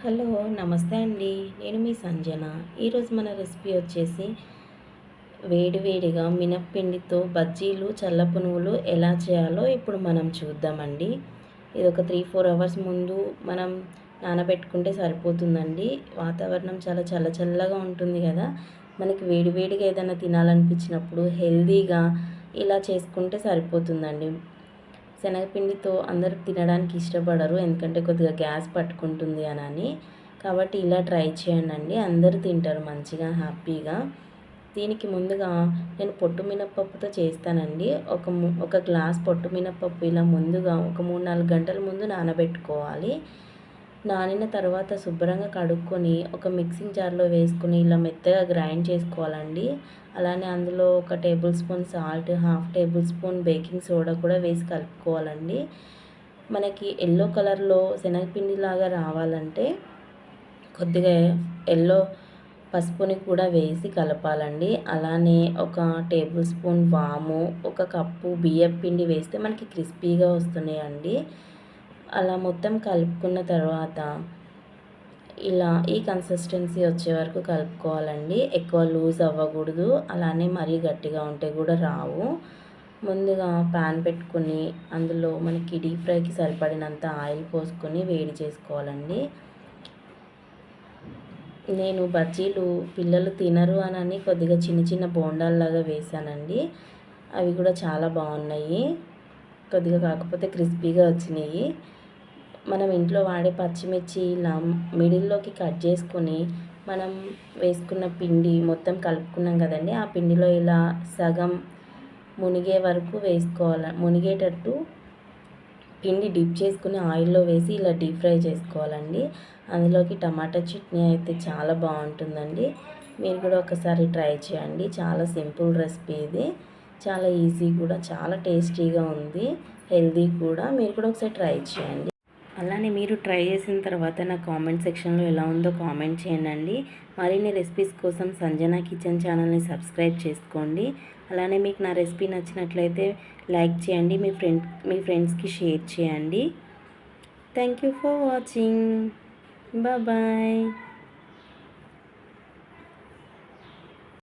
Hello నమస్తే అండి. నేను మీ సంజన. ఈరోజు మన రెసిపీ వచ్చేసి వేడివేడిగా మినప్పిండితో బజ్జీలు చల్ల పునుగులు ఎలా చేయాలో ఇప్పుడు మనం చూద్దామండి. ఇది ఒక త్రీ ఫోర్ అవర్స్ ముందు మనం నానబెట్టుకుంటే సరిపోతుందండి. వాతావరణం చాలా చల్ల చల్లగా ఉంటుంది కదా. మనకి వేడివేడిగా ఏదైనా తినాలనిపించినప్పుడు హెల్దీగా ఇలా చేసుకుంటే సరిపోతుందండి. శనగపిండితో అందరూ తినడానికి ఇష్టపడరు ఎందుకంటే కొద్దిగా గ్యాస్ పట్టుకుంటుంది అని అని. కాబట్టి ఇలా ట్రై చేయండి అందరూ తింటారు మంచిగా హ్యాపీగా. దీనికి ముందుగా నేను పొట్టు మినపప్పుతో చేస్తానండి. ఒక ఒక గ్లాస్ పొట్టు మినప్పప్పు ఇలా ముందుగా ఒక మూడు నాలుగు గంటల ముందు నానబెట్టుకోవాలి. నానిన తర్వాత శుభ్రంగా కడుక్కొని ఒక మిక్సింగ్ జార్లో వేసుకుని ఇలా మెత్తగా గ్రైండ్ చేసుకోవాలండి. అలానే అందులో ఒక tablespoon salt half tablespoon baking soda కూడా వేసి కలుపుకోవాలండి. మనకి ఎల్లో కలర్లో శనగపిండి లాగా రావాలంటే కొద్దిగా ఎల్లో పసుపుని కూడా వేసి కలపాలండి. అలానే ఒక టేబుల్ స్పూన్ వాము ఒక కప్పు బియ్యం పిండి వేస్తే మనకి క్రిస్పీగా వస్తున్నాయండి. అలా మొత్తం కలుపుకున్న తర్వాత ఇలా ఈ కన్సిస్టెన్సీ వచ్చే వరకు కలుపుకోవాలండి. ఎక్కువ లూజ్ అవ్వకూడదు. అలానే మరీ గట్టిగా ఉంటే కూడా రావు. ముందుగా ప్యాన్ పెట్టుకుని అందులో మనకి డీప్ ఫ్రైకి సరిపడినంత ఆయిల్ పోసుకొని వేడి చేసుకోవాలండి. నేను బజ్జీలు పిల్లలు తినరు అని కొద్దిగా చిన్న చిన్న బోండాల్లాగా వేసానండి అవి కూడా చాలా బాగున్నాయి. కొద్దిగా కాకపోతే క్రిస్పీగా వచ్చినాయి. మనం ఇంట్లో వాడే పచ్చిమిర్చి ఇలా మిడిల్లోకి కట్ చేసుకొని మనం వేసుకున్న పిండి మొత్తం కలుపుకున్నాం కదండి. ఆ పిండిలో ఇలా సగం మునిగే వరకు వేసుకోవాలి మునిగేటట్టు పిండి డిప్ చేసుకుని ఆయిల్లో వేసి ఇలా డీప్ ఫ్రై చేసుకోవాలండి. అందులోకి టమాటా చట్నీ అయితే చాలా బాగుంటుందండి. మీరు కూడా ఒకసారి ట్రై చేయండి. చాలా సింపుల్ రెసిపీ ఇది. చాలా ఈజీ కూడా చాలా టేస్టీగా ఉంది. హెల్దీ కూడా. మీరు కూడా ఒకసారి ట్రై చేయండి. అలానే మీరు ట్రై చేసిన తర్వాత నా కామెంట్ సెక్షన్లో ఎలా ఉందో కామెంట్ చేయండి. మరిన్ని రెసిపీస్ కోసం సంజన కిచెన్ ఛానల్ని సబ్స్క్రైబ్ చేసుకోండి. అలానే మీకు నా రెసిపీ నచ్చినట్లయితే లైక్ చేయండి మీ ఫ్రెండ్ మీ ఫ్రెండ్స్కి షేర్ చేయండి. Thank you for watching. Bye